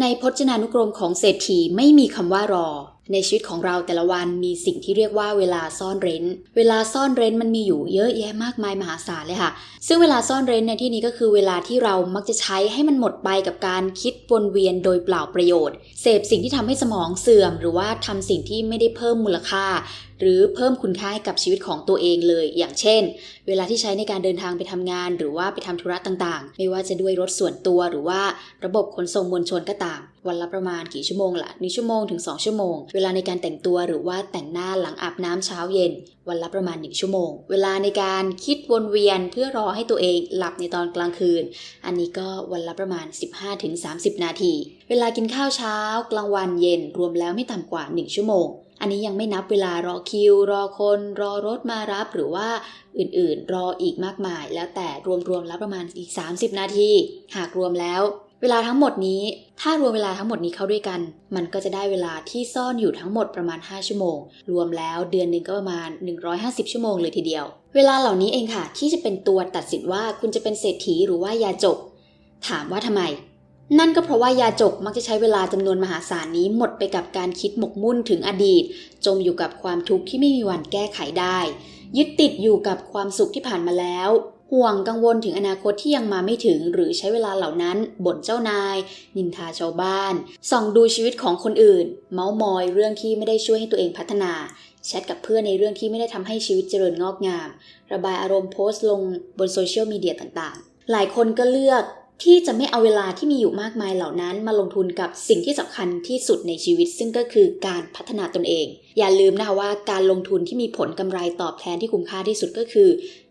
ในพจนานุกรมของเศรษฐีไม่มีคำว่ารอ ในชีวิตของเราแต่ละวันมีสิ่งที่เรียกว่าเวลาซ่อนเร้น เวลาซ่อนเร้นมันมีอยู่เยอะแยะมากมายมหาศาลเลยค่ะ ซึ่งเวลาซ่อนเร้นในที่นี้ก็คือเวลาที่เรามักจะใช้ให้มันหมดไปกับการคิดวนเวียนโดยเปล่าประโยชน์ เสพสิ่งที่ทำให้สมองเสื่อม หรือว่าทำสิ่งที่ไม่ได้เพิ่มมูลค่าหรือเพิ่มคุณค่าให้กับชีวิตของตัวเองเลย อย่างเช่น เวลาที่ใช้ในการเดินทางไปทำงาน หรือว่าไปทำธุระต่างๆ ไม่ว่าจะด้วยรถส่วนตัวหรือว่าระบบขนส่งมวลชนก็ตาม วันละประมาณกี่ชั่วโมงละหนึ่งชั่วโมงถึง 2 ชั่วโมง เวลาในการแต่งตัวหรือว่าแต่งหน้าหลังอาบน้ำเช้าเย็น วันละประมาณ 1 ชั่วโมง เวลาในการคิดวนเวียนเพื่อรอให้ตัวเองหลับในตอนกลางคืน อันนี้ก็วันละประมาณ 15-30 นาที เวลากินข้าวเช้ากลางวันเย็นรวมแล้วไม่ต่ำกว่า 1 ชั่วโมง อันนี้ยังไม่นับเวลารอคิว รอคน รอรถมารับหรือว่าอื่นๆ รออีกมากมาย แล้วแต่รวมๆแล้วประมาณอีก 30 นาที หากรวมแล้ว เวลาทั้งหมดนี้ ถ้ารวมเวลาทั้งหมดนี้เข้าด้วยกัน มันก็จะได้เวลาที่ซ่อนอยู่ทั้งหมดประมาณ 5 ชั่วโมง รวมแล้วเดือนหนึ่งก็ประมาณ 150 ชั่วโมงเลยทีเดียว เวลาเหล่านี้เองค่ะ ที่จะเป็นตัวตัดสินว่าคุณจะเป็นเศรษฐีหรือว่ายาจก ถามว่าทำไม นั่นก็เพราะว่ายาจกมักจะใช้เวลาจำนวนมหาศาลนี้หมดไปกับการคิดหมกมุ่นถึงอดีต จมอยู่กับความทุกข์ที่ไม่มีวันแก้ไขได้ ยึดติดอยู่กับความสุขที่ผ่านมาแล้ว ห่วงกังวลถึงอนาคตที่ยังมาไม่ถึง หรือใช้เวลาเหล่านั้นบ่นเจ้านาย นินทาชาวบ้าน ส่องดูชีวิตของคนอื่น เมาส์มอยเรื่องที่ไม่ได้ช่วยให้ตัวเองพัฒนาแชทกับเพื่อนในเรื่องที่ไม่ได้ทำให้ชีวิตเจริญงอกงาม ระบายอารมณ์โพสต์ลงบนโซเชียลมีเดียต่างๆ หลายคนก็เลือก ที่จะไม่เอาเวลาที่มีอยู่มากมายเหล่านั้น มาลงทุนกับสิ่งที่สำคัญที่สุดในชีวิต ซึ่งก็คือการพัฒนาตนเอง อย่าลืมนะคะว่าการลงทุนที่มีผลกำไรตอบแทนที่คุ้มค่าที่สุดก็คือ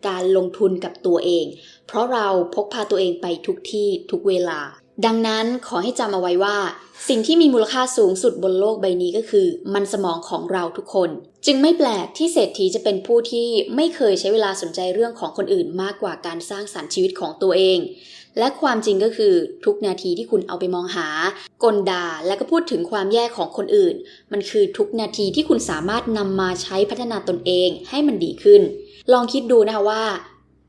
การลงทุนกับตัวเอง เพราะเราพกพาตัวเองไปทุกที่ทุกเวลา ดังนั้นขอให้จำเอาไว้ว่า สิ่งที่มีมูลค่าสูงสุดบนโลกใบนี้ก็คือ มันสมองของเราทุกคน จึงไม่แปลกที่เศรษฐีจะเป็นผู้ที่ไม่เคยใช้เวลาสนใจเรื่องของคนอื่นมากกว่าการสร้างสรรค์ชีวิตของตัวเอง และความจริงก็คือทุกนาทีที่คุณเอาไปมองหากลดาและก็พูดถึงความแย่ของคนอื่น มันคือทุกนาทีที่คุณสามารถนำมาใช้พัฒนาตนเองให้มันดีขึ้น ลองคิดดูนะคะว่า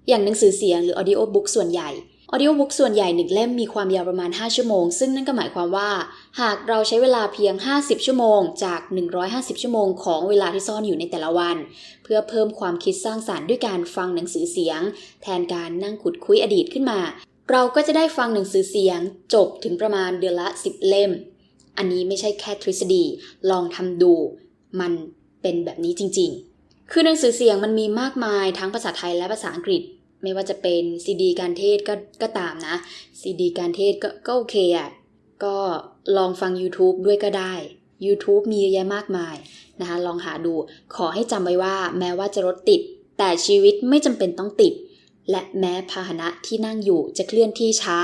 อย่างหนังสือเสียงหรือ audio book ส่วนใหญ่ audio book ส่วนใหญ่หนึ่งเล่มมีความยาวประมาณ 5 ชั่วโมง ซึ่งนั่นก็หมายความว่า หากเราใช้เวลาเพียง 50 ชั่วโมง จาก 150 ชั่วโมงของเวลาที่ซ่อนอยู่ในแต่ละวัน เพื่อเพิ่มความคิดสร้างสารรค์ด้วยการฟังหนังสือเสียง แทนการนั่งขุดคุยอดีตขึ้นมา เราก็จะได้ฟังหนังสือเสียงจบถึงประมาณเดือนละ 10 เล่ม อันนี้ไม่ใช่แค่ทฤษฎี ลองทำดู มันเป็นแบบนี้จริง ๆ คือหนังสือเสียงมันมีมากมายทั้งภาษาไทยและภาษาอังกฤษ ไม่ว่าจะเป็นซีดีการเทศก็ก็ตามนะซีดีการเทศก็ก็โอเคอะ่ะ ก็ลองฟัง YouTube ด้วยก็ได้ YouTube มีเยอะแยะมากมายนะคะ ลองหาดู ขอให้จำไว้ว่า แม้ว่าจะรถติด แต่ชีวิตไม่จำเป็นต้องติด และแม้พาหนะที่นั่งอยู่จะเคลื่อนที่ช้า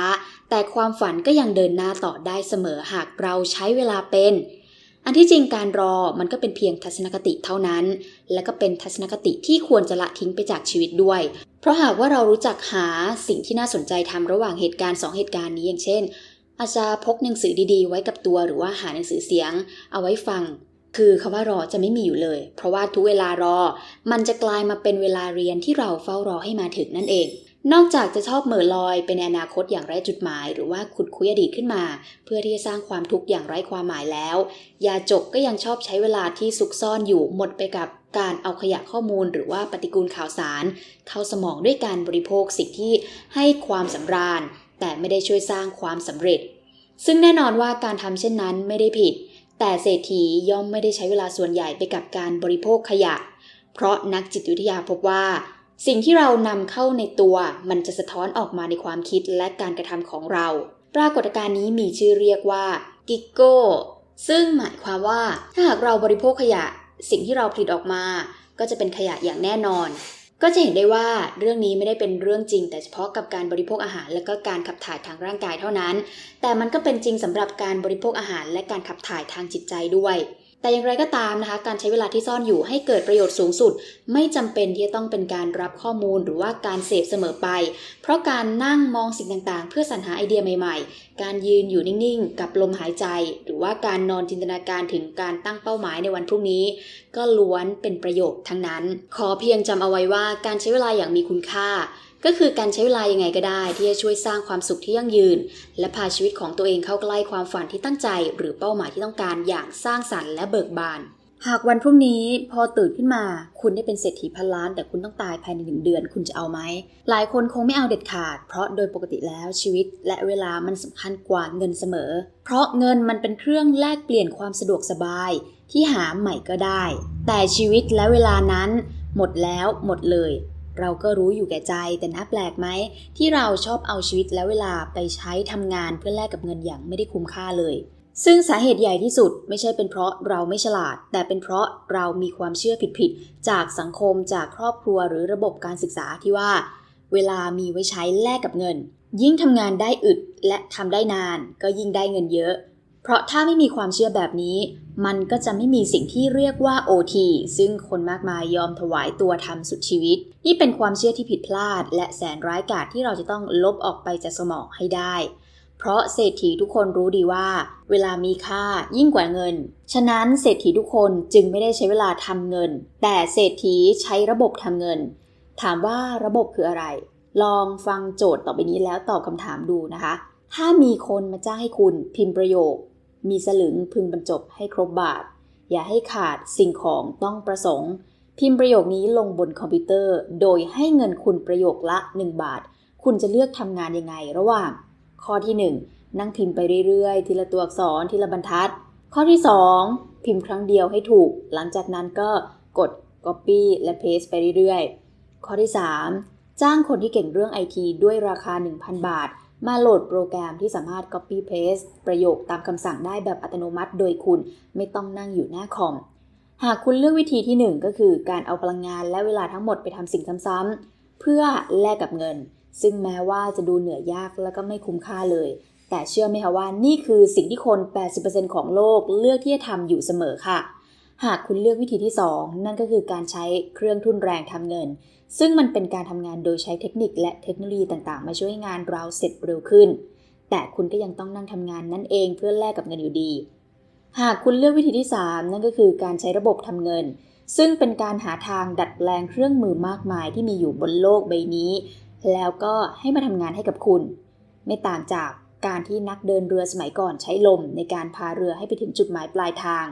แต่ความฝันก็ยังเดินหน้าต่อได้เสมอหากเราใช้เวลาเป็น อันที่จริงการรอมันก็เป็นเพียงทัศนคติเท่านั้น และก็เป็นทัศนคติที่ควรจะละทิ้งไปจากชีวิตด้วย เพราะหากว่าเรารู้จักหาสิ่งที่น่าสนใจทำระหว่างเหตุการณ์สองเหตุการณ์นี้อย่างเช่น อาจจะพกหนังสือดีๆ ไว้กับตัวหรือว่าหาหนังสือเสียง เอาไว้ฟัง คือคำว่ารอจะไม่มีอยู่เลย เพราะว่าทุกเวลารอ มันจะกลายมาเป็นเวลาเรียนที่เราเฝ้ารอให้มาถึงนั่นเอง นอกจากจะชอบเหม่อลอยเป็นอนาคตอย่างไร้จุดหมาย หรือว่าขุดคุยอดีตขึ้นมา เพื่อที่จะสร้างความทุกข์อย่างไร้ความหมายแล้ว ยาจกก็ยังชอบใช้เวลาที่ซุกซ่อนอยู่หมดไปกับการเอาขยะข้อมูลหรือว่าปฏิกูลข่าวสาร เข้าสมองด้วยการบริโภคสิ่งที่ให้ความสำราญ แต่ไม่ได้ช่วยสร้างความสำเร็จ ซึ่งแน่นอนว่าการทำเช่นนั้นไม่ได้ผิด แต่เศรษฐีย่อมไม่ได้ใช้เวลาส่วนใหญ่ไปกับการบริโภคขยะ เพราะนักจิตวิทยาพบว่า สิ่งที่เรานำเข้าในตัว มันจะสะท้อนออกมาในความคิดและการกระทำของเรา ปรากฏการณ์นี้มีชื่อเรียกว่ากิกโก้ซึ่งหมายความว่าถ้าหากเราบริโภคขยะ สิ่งที่เราผลิตออกมา ก็จะเป็นขยะอย่างแน่นอน ก็จะเห็นได้ว่าเรื่องนี้ไม่ได้เป็นเรื่องจริง แต่เฉพาะกับการบริโภคอาหาร และก็การขับถ่ายทางร่างกายเท่านั้น แต่มันก็เป็นจริงสำหรับการบริโภคอาหาร และการขับถ่ายทางจิตใจด้วย แต่อย่างไรก็ตามนะคะ การใช้เวลาที่ซ่อนอยู่ให้เกิดประโยชน์สูงสุด ไม่จำเป็นที่จะต้องเป็นการรับข้อมูลหรือว่าการเสพเสมอไป เพราะการนั่งมองสิ่งต่างๆ เพื่อสรรหาไอเดียใหม่ๆ การยืนอยู่นิ่งๆ กับลมหายใจ หรือว่าการนอนจินตนาการถึงการตั้งเป้าหมายในวันพรุ่งนี้ ก็ล้วนเป็นประโยชน์ทั้งนั้น ขอเพียงจำเอาไว้ว่าการใช้เวลาอย่างมีคุณค่า ก็คือการใช้เวลายังไงก็ได้ ที่จะช่วยสร้างความสุขที่ยั่งยืน และพาชีวิตของตัวเองเข้าใกล้ความฝันที่ตั้งใจ หรือเป้าหมายที่ต้องการอย่างสร้างสรรค์และเบิกบาน หากวันพรุ่งนี้พอตื่นขึ้นมา คุณได้เป็นเศรษฐีพันล้าน แต่คุณต้องตายภายในหนึ่งเดือน คุณจะเอาไหมหลายคนคงไม่เอาเด็ดขาด เพราะโดยปกติแล้วชีวิต และเวลามันสำคัญกว่าเงินเสมอ เพราะเงินมันเป็นเครื่องแลกเปลี่ยนความสะดวกสบาย ที่หาใหม่ก็ได้ แต่ชีวิตและเวลานั้น หมดแล้วหมดเลย เราก็รู้อยู่แก่ใจ แต่น่าแปลกไหม ที่เราชอบเอาชีวิตและเวลาไปใช้ทำงานเพื่อแลกกับเงินอย่างไม่ได้คุ้มค่าเลย ซึ่งสาเหตุใหญ่ที่สุดไม่ใช่เป็นเพราะเราไม่ฉลาด แต่เป็นเพราะเรามีความเชื่อผิดๆจากสังคมจากครอบครัวหรือระบบการศึกษาที่ว่า เวลามีไว้ใช้แลกกับเงิน ยิ่งทำงานได้อึดและทำได้นาน ก็ยิ่งได้เงินเยอะ เพราะถ้าไม่มีความเชื่อแบบนี้ มันก็จะไม่มีสิ่งที่เรียกว่า OT ซึ่งคนมากมายยอมถวายตัวทำสุดชีวิต นี่เป็นความเชื่อที่ผิดพลาด และแสนร้ายกาจที่เราจะต้องลบออกไปจากสมองให้ได้ เพราะเศรษฐีทุกคนรู้ดีว่า เวลามีค่ายิ่งกว่าเงิน ฉะนั้นเศรษฐีทุกคนจึงไม่ได้ใช้เวลาทำเงิน แต่เศรษฐีใช้ระบบทำเงิน ถามว่าระบบคืออะไร ลองฟังโจทย์ต่อไปนี้แล้วตอบคำถามดูนะคะ ถ้ามีคนมาจ้างให้คุณพิมพ์ประโยค มีสลึงพึงบรรจบให้ครบบาท อย่าให้ขาดสิ่งของต้องประสงค์ พิมพ์ประโยคนี้ลงบนคอมพิวเตอร์ โดยให้เงินคุณประโยคละ 1 บาท คุณจะเลือกทำงานยังไงระหว่าง ข้อที่ 1 นั่งพิมพ์ไปเรื่อยๆ ทีละตัวอักษรทีละบรรทัด ข้อที่ 2 พิมพ์ครั้งเดียวให้ถูก หลังจากนั้นก็กด Copy และ Paste ไปเรื่อยๆ ข้อที่ 3 จ้างคนที่เก่งเรื่องไอทีด้วยราคา 1,000 บาท มาโหลดโปรแกรมที่สามารถ Copy Paste ประโยคตามคำสั่งได้แบบอัตโนมัติ โดยคุณไม่ต้องนั่งอยู่หน้าคอม หากคุณเลือกวิธีที่ 1 ก็คือการเอาพลังงานและเวลาทั้งหมดไปทำสิ่งซ้ำๆเพื่อแลกกับเงิน ซึ่งแม้ว่าจะดูเหนื่อยยากและก็ไม่คุ้มค่าเลย แต่เชื่อไหมคะว่านี่คือสิ่งที่คน 80%ของโลกเลือกที่จะทำอยู่เสมอค่ะ หากคุณเลือกวิธีที่ 2 นั่นก็คือการใช้เครื่องทุนแรงทำเงิน ซึ่งมันเป็นการทำงานโดยใช้เทคนิคและเทคโนโลยีต่างๆ มาช่วยให้งานเราเสร็จเร็วขึ้น แต่คุณก็ยังต้องนั่งทำงานนั่นเองเพื่อแลกกับเงินอยู่ดี หากคุณเลือกวิธีที่ 3 นั่นก็คือการใช้ระบบทำเงิน ซึ่งเป็นการหาทางดัดแปลงเครื่องมือมากมายที่มีอยู่บนโลกใบนี้ แล้วก็ให้มาทำงานให้กับคุณ ไม่ต่างจากการที่นักเดินเรือสมัยก่อนใช้ลมในการพาเรือให้ไปถึงจุดหมายปลายทาง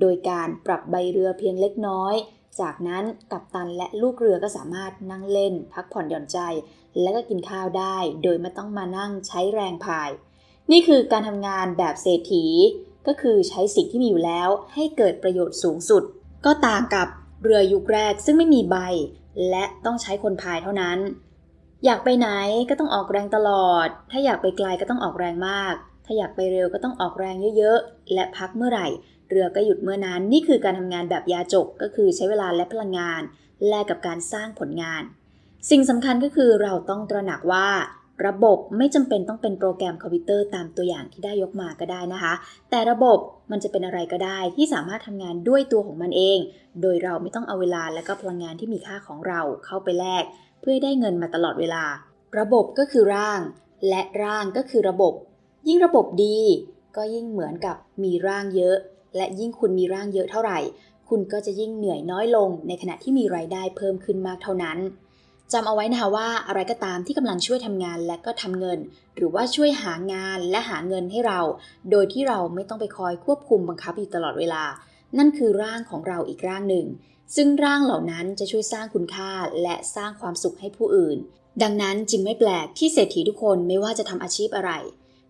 โดยการปรับใบเรือเพียงเล็กน้อย จากนั้นกัปตันและลูกเรือก็สามารถนั่งเล่น พักผ่อนหย่อนใจ และก็กินข้าวได้ โดยไม่ต้องมานั่งใช้แรงพาย นี่คือการทำงานแบบเศรษฐี ก็คือใช้สิ่งที่มีอยู่แล้วให้เกิดประโยชน์สูงสุด ก็ต่างกับเรือยุคแรกซึ่งไม่มีใบ และต้องใช้คนพายเท่านั้น อยากไปไหนก็ต้องออกแรงตลอด ถ้าอยากไปไกลก็ต้องออกแรงมาก ถ้าอยากไปเร็วก็ต้องออกแรงเยอะๆ และพักเมื่อไหร่ เรือก็หยุดเมื่อนั้น นี่คือการทำงานแบบยาจกก็คือใช้เวลาและพลังงาน แลกกับการสร้างผลงาน สิ่งสำคัญก็คือเราต้องตระหนักว่า ระบบไม่จำเป็นต้องเป็นโปรแกรมคอมพิวเตอร์ตามตัวอย่างที่ได้ยกมาก็ได้นะคะ แต่ระบบมันจะเป็นอะไรก็ได้ที่สามารถทำงานด้วยตัวของมันเอง โดยเราไม่ต้องเอาเวลาและก็พลังงานที่มีค่าของเราเข้าไปแลกเพื่อได้เงินมาตลอดเวลา ระบบก็คือร่าง และร่างก็คือระบบ ยิ่งระบบดี ก็ยิ่งเหมือนกับมีร่างเยอะ และยิ่งคุณมีร่างเยอะเท่าไหร่ คุณก็จะยิ่งเหนื่อยน้อยลง ในขณะที่มีรายได้เพิ่มขึ้นมากเท่านั้นจำเอาไว้นะคะว่าอะไรก็ตามที่กำลังช่วยทำงานและก็ทำเงิน หรือว่าช่วยหางานและหาเงินให้เรา โดยที่เราไม่ต้องไปคอยควบคุมบังคับอยู่ตลอดเวลา นั่นคือร่างของเราอีกร่างหนึ่ง ซึ่งร่างเหล่านั้นจะช่วยสร้างคุณค่าและสร้างความสุขให้ผู้อื่น ดังนั้นจึงไม่แปลกที่เศรษฐีทุกคนไม่ว่าจะทำอาชีพอะไร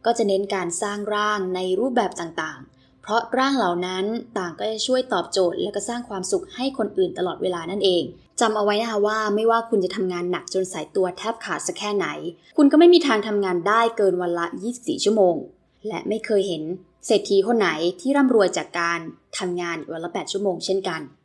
ก็จะเน้นการสร้างร่างในรูปแบบต่างๆ เพราะร่างเหล่านั้นต่างก็จะช่วยตอบโจทย์ และก็สร้างความสุขให้คนอื่นตลอดเวลานั่นเองจำเอาไว้นะคะว่าไม่ว่าคุณจะทำงานหนักจนสายตัวแทบขาดสักแค่ไหน คุณก็ไม่มีทางทำงานได้เกินวันละ 24 ชั่วโมง และไม่เคยเห็นเศรษฐีคนไหนที่ร่ำรวยจากการทำงานวันละ 8 ชั่วโมงเช่นกัน